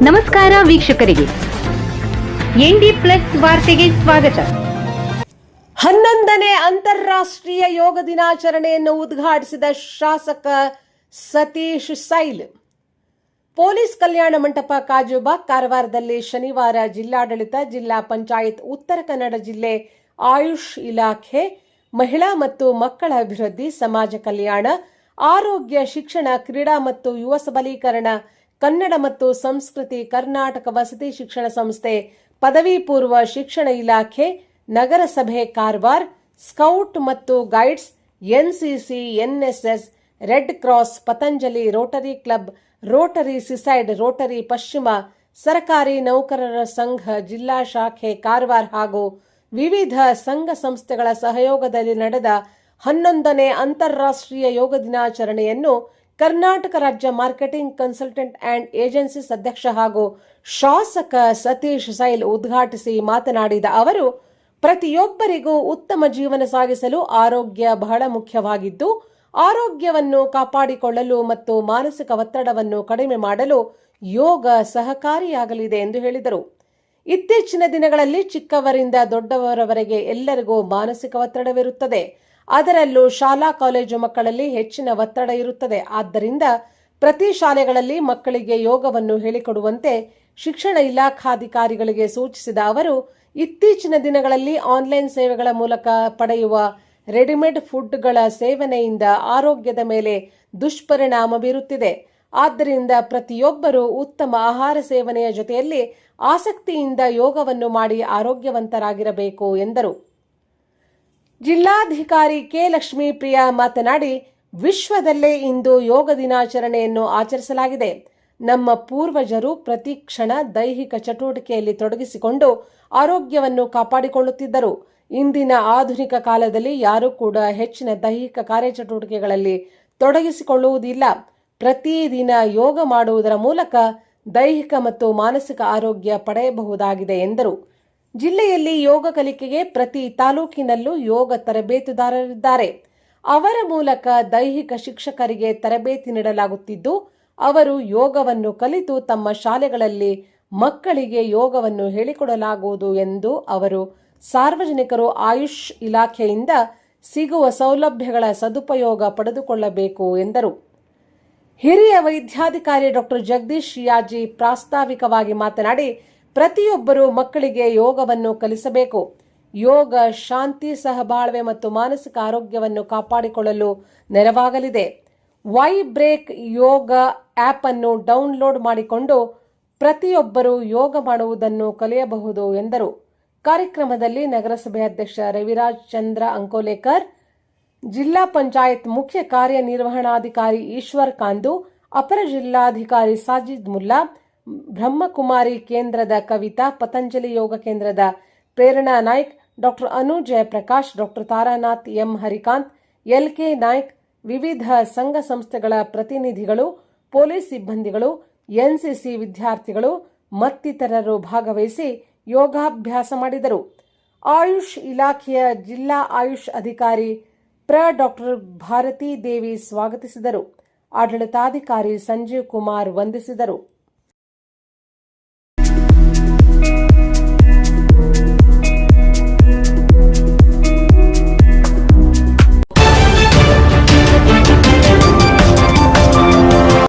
ನಮಸ್ಕಾರ ವೀಕ್ಷಕರಿಗೆ. ND plus ವಾರ್ತೆಗೆ ಸ್ವಾಗತ. ಹನ್ನೊಂದನೇ ಅಂತಾರಾಷ್ಟ್ರೀಯ ಯೋಗ ದಿನಾಚರಣೆಯನ್ನು ಉದ್ಘಾಟಿಸಿದ ಶಾಸಕ ಸತೀಶ್ ಸೈಲ್. ಪೊಲೀಸ್ ಕಲ್ಯಾಣ ಮಂಟಪ ಕಾಜುಬಾಗ್ ಕಾರವಾರದಲ್ಲಿ ಶನಿವಾರ ಜಿಲ್ಲಾಡಳಿತ, ಜಿಲ್ಲಾ ಪಂಚಾಯತ್, ಉತ್ತರ ಕನ್ನಡ ಜಿಲ್ಲೆ ಆಯುಷ್ ಇಲಾಖೆ, ಮಹಿಳಾ ಮತ್ತು ಮಕ್ಕಳ ಅಭಿವೃದ್ಧಿ, ಸಮಾಜ ಕಲ್ಯಾಣ, ಆರೋಗ್ಯ, ಶಿಕ್ಷಣ, ಕ್ರೀಡಾ ಮತ್ತು ಯುವ ಸಬಲೀಕರಣ ಕನ್ನಡ ಮತ್ತು ಸಂಸ್ಕೃತಿ ಕರ್ನಾಟಕ ವಸತಿ ಶಿಕ್ಷಣ ಸಂಸ್ಥೆ, ಪದವಿ ಪೂರ್ವ ಶಿಕ್ಷಣ ಇಲಾಖೆ, ನಗರಸಭೆ ಕಾರವಾರ್, ಸ್ಕೌಟ್ ಮತ್ತು guides, NCC, NSS, red cross, Patanjali rotary club, rotary seaside rotary ಪಶ್ಚಿಮ, ಸರ್ಕಾರಿ ನೌಕರರ ಸಂಘ, ಜಿಲ್ಲಾ ಶಾಖೆ ಕಾರವಾರ ಹಾಗೂ ವಿವಿಧ ಸಂಘ ಸಂಸ್ಥೆಗಳ ಸಹಯೋಗದಲ್ಲಿ ನಡೆದ ಹನ್ನೊಂದನೇ ಅಂತಾರಾಷ್ಟ್ರೀಯ ಯೋಗ ದಿನಾಚರಣೆಯನ್ನು ಕರ್ನಾಟಕ ರಾಜ್ಯ ಮಾರ್ಕೆಟಿಂಗ್ ಕನ್ಸಲ್ಟೆಂಟ್ ಅಂಡ್ ಏಜೆನ್ಸೀಸ್ ಅಧ್ಯಕ್ಷ ಹಾಗೂ ಶಾಸಕ ಸತೀಶ್ ಸೈಲ್ ಉದ್ಘಾಟಿಸಿ ಮಾತನಾಡಿದ ಅವರು, ಪ್ರತಿಯೊಬ್ಬರಿಗೂ ಉತ್ತಮ ಜೀವನ ಸಾಗಿಸಲು ಆರೋಗ್ಯ ಬಹಳ ಮುಖ್ಯವಾಗಿದ್ದು, ಆರೋಗ್ಯವನ್ನು ಕಾಪಾಡಿಕೊಳ್ಳಲು ಮತ್ತು ಮಾನಸಿಕ ಒತ್ತಡವನ್ನು ಕಡಿಮೆ ಮಾಡಲು ಯೋಗ ಸಹಕಾರಿಯಾಗಲಿದೆ ಎಂದು ಹೇಳಿದರು. ಇತ್ತೀಚಿನ ದಿನಗಳಲ್ಲಿ ಚಿಕ್ಕವರಿಂದ ದೊಡ್ಡವರವರೆಗೆ ಎಲ್ಲರಿಗೂ ಮಾನಸಿಕ ಒತ್ತಡವಿರುತ್ತದೆ. ಅದರಲ್ಲೂ ಶಾಲಾ ಕಾಲೇಜು ಮಕ್ಕಳಲ್ಲಿ ಹೆಚ್ಚಿನ ಒತ್ತಡ ಇರುತ್ತದೆ. ಆದ್ದರಿಂದ ಪ್ರತಿ ಶಾಲೆಗಳಲ್ಲಿ ಮಕ್ಕಳಿಗೆ ಯೋಗವನ್ನು ಹೇಳಿಕೊಡುವಂತೆ ಶಿಕ್ಷಣ ಇಲಾಖಾಧಿಕಾರಿಗಳಿಗೆ ಸೂಚಿಸಿದ ಅವರು, ಇತ್ತೀಚಿನ ದಿನಗಳಲ್ಲಿ ಆನ್ಲೈನ್ ಸೇವೆಗಳ ಮೂಲಕ ಪಡೆಯುವ ರೆಡಿಮೇಡ್ ಫುಡ್ಗಳ ಸೇವನೆಯಿಂದ ಆರೋಗ್ಯದ ಮೇಲೆ ದುಷ್ಪರಿಣಾಮ ಬೀರುತ್ತಿದೆ. ಆದ್ದರಿಂದ ಪ್ರತಿಯೊಬ್ಬರೂ ಉತ್ತಮ ಆಹಾರ ಸೇವನೆಯ ಜೊತೆಯಲ್ಲಿ ಆಸಕ್ತಿಯಿಂದ ಯೋಗವನ್ನು ಮಾಡಿ ಆರೋಗ್ಯವಂತರಾಗಿರಬೇಕು ಎಂದರು. ಜಿಲ್ಲಾಧಿಕಾರಿ ಕೆ ಲಕ್ಷ್ಮೀ ಪ್ರಿಯಾ ಮಾತನಾಡಿ, ವಿಶ್ವದಲ್ಲೇ ಇಂದು ಯೋಗ ದಿನಾಚರಣೆಯನ್ನು ಆಚರಿಸಲಾಗಿದೆ. ನಮ್ಮ ಪೂರ್ವಜರು ಪ್ರತಿ ಕ್ಷಣ ದೈಹಿಕ ಚಟುವಟಿಕೆಯಲ್ಲಿ ತೊಡಗಿಸಿಕೊಂಡು ಆರೋಗ್ಯವನ್ನು ಕಾಪಾಡಿಕೊಳ್ಳುತ್ತಿದ್ದರು. ಇಂದಿನ ಆಧುನಿಕ ಕಾಲದಲ್ಲಿ ಯಾರೂ ಕೂಡ ಹೆಚ್ಚಿನ ದೈಹಿಕ ಕಾರ್ಯಚಟುವಟಿಕೆಗಳಲ್ಲಿ ತೊಡಗಿಸಿಕೊಳ್ಳುವುದಿಲ್ಲ. ಪ್ರತಿದಿನ ಯೋಗ ಮಾಡುವುದರ ಮೂಲಕ ದೈಹಿಕ ಮತ್ತು ಮಾನಸಿಕ ಆರೋಗ್ಯ ಪಡೆಯಬಹುದಾಗಿದೆ ಎಂದರು. ಜಿಲ್ಲೆಯಲ್ಲಿ ಯೋಗ ಕಲಿಕೆಗೆ ಪ್ರತಿ ತಾಲೂಕಿನಲ್ಲೂ ಯೋಗ ತರಬೇತುದಾರರಿದ್ದಾರೆ. ಅವರ ಮೂಲಕ ದೈಹಿಕ ಶಿಕ್ಷಕರಿಗೆ ತರಬೇತಿ ನೀಡಲಾಗುತ್ತಿದ್ದು, ಅವರು ಯೋಗವನ್ನು ಕಲಿತು ತಮ್ಮ ಶಾಲೆಗಳಲ್ಲಿ ಮಕ್ಕಳಿಗೆ ಯೋಗವನ್ನು ಹೇಳಿಕೊಡಲಾಗುವುದು ಎಂದು ಅವರು ಸಾರ್ವಜನಿಕರು ಆಯುಷ್ ಇಲಾಖೆಯಿಂದ ಸಿಗುವ ಸೌಲಭ್ಯಗಳ ಸದುಪಯೋಗ ಪಡೆದುಕೊಳ್ಳಬೇಕು ಎಂದರು. ಹಿರಿಯ ವೈದ್ಯಾಧಿಕಾರಿ ಡಾಕ್ಟರ್ ಜಗದೀಶ್ ಯಾಜಿ ಪ್ರಾಸ್ತಾವಿಕವಾಗಿ ಮಾತನಾಡಿ ಪ್ರತಿಯೊಬ್ಬರು ಮಕ್ಕಳಿಗೆ ಯೋಗವನ್ನು ಕಲಿಸಬೇಕು. ಯೋಗ ಶಾಂತಿ, ಸಹಬಾಳ್ವೆ ಮತ್ತು ಮಾನಸಿಕ ಆರೋಗ್ಯವನ್ನು ಕಾಪಾಡಿಕೊಳ್ಳಲು ನೆರವಾಗಲಿದೆ. ವೈ ಬ್ರೇಕ್ ಯೋಗ ಆಪ್ ಅನ್ನು ಡೌನ್ಲೋಡ್ ಮಾಡಿಕೊಂಡು ಪ್ರತಿಯೊಬ್ಬರು ಯೋಗ ಮಾಡುವುದನ್ನು ಕಲಿಯಬಹುದು ಎಂದರು. ಕಾರ್ಯಕ್ರಮದಲ್ಲಿ ನಗರಸಭೆ ಅಧ್ಯಕ್ಷ ರವಿರಾಜ್ ಚಂದ್ರ ಅಂಕೋಲೇಕರ್, ಜಿಲ್ಲಾ ಪಂಚಾಯತ್ ಮುಖ್ಯ ಕಾರ್ಯನಿರ್ವಹಣಾಧಿಕಾರಿ ಈಶ್ವರ್ ಕಾಂದು, ಅಪರ ಜಿಲ್ಲಾಧಿಕಾರಿ ಸಾಜಿದ್ ಮುಲ್ಲಾ ಬ್ರಹ್ಮಕುಮಾರಿ ಕೇಂದ್ರದ ಕವಿತಾ, ಪತಂಜಲಿ ಯೋಗ ಕೇಂದ್ರದ Prerana Naik, doctor Anu Jayaprakash, doctor Taranath M Harikant L K Naik, ವಿವಿಧ ಸಂಘ ಸಂಸ್ಥೆಗಳ ಪ್ರತಿನಿಧಿಗಳು, ಪೊಲೀಸ್ ಸಿಬ್ಬಂದಿಗಳು ಎನ್ಸಿಸಿ ವಿದ್ಯಾರ್ಥಿಗಳು ಮತ್ತಿತರರು ಭಾಗವಹಿಸಿ ಯೋಗಾಭ್ಯಾಸ ಮಾಡಿದರು. ಆಯುಷ್ ಇಲಾಖೆಯ ಜಿಲ್ಲಾ ಆಯುಷ್ ಅಧಿಕಾರಿ ಪ್ರ. ಡಾಕ್ಟರ್ ಭಾರತೀ ದೇವಿ ಸ್ವಾಗತಿಸಿದರು. ಆಡಳಿತಾಧಿಕಾರಿ ಸಂಜೀವ್ ಕುಮಾರ್ ವಂದಿಸಿದರು.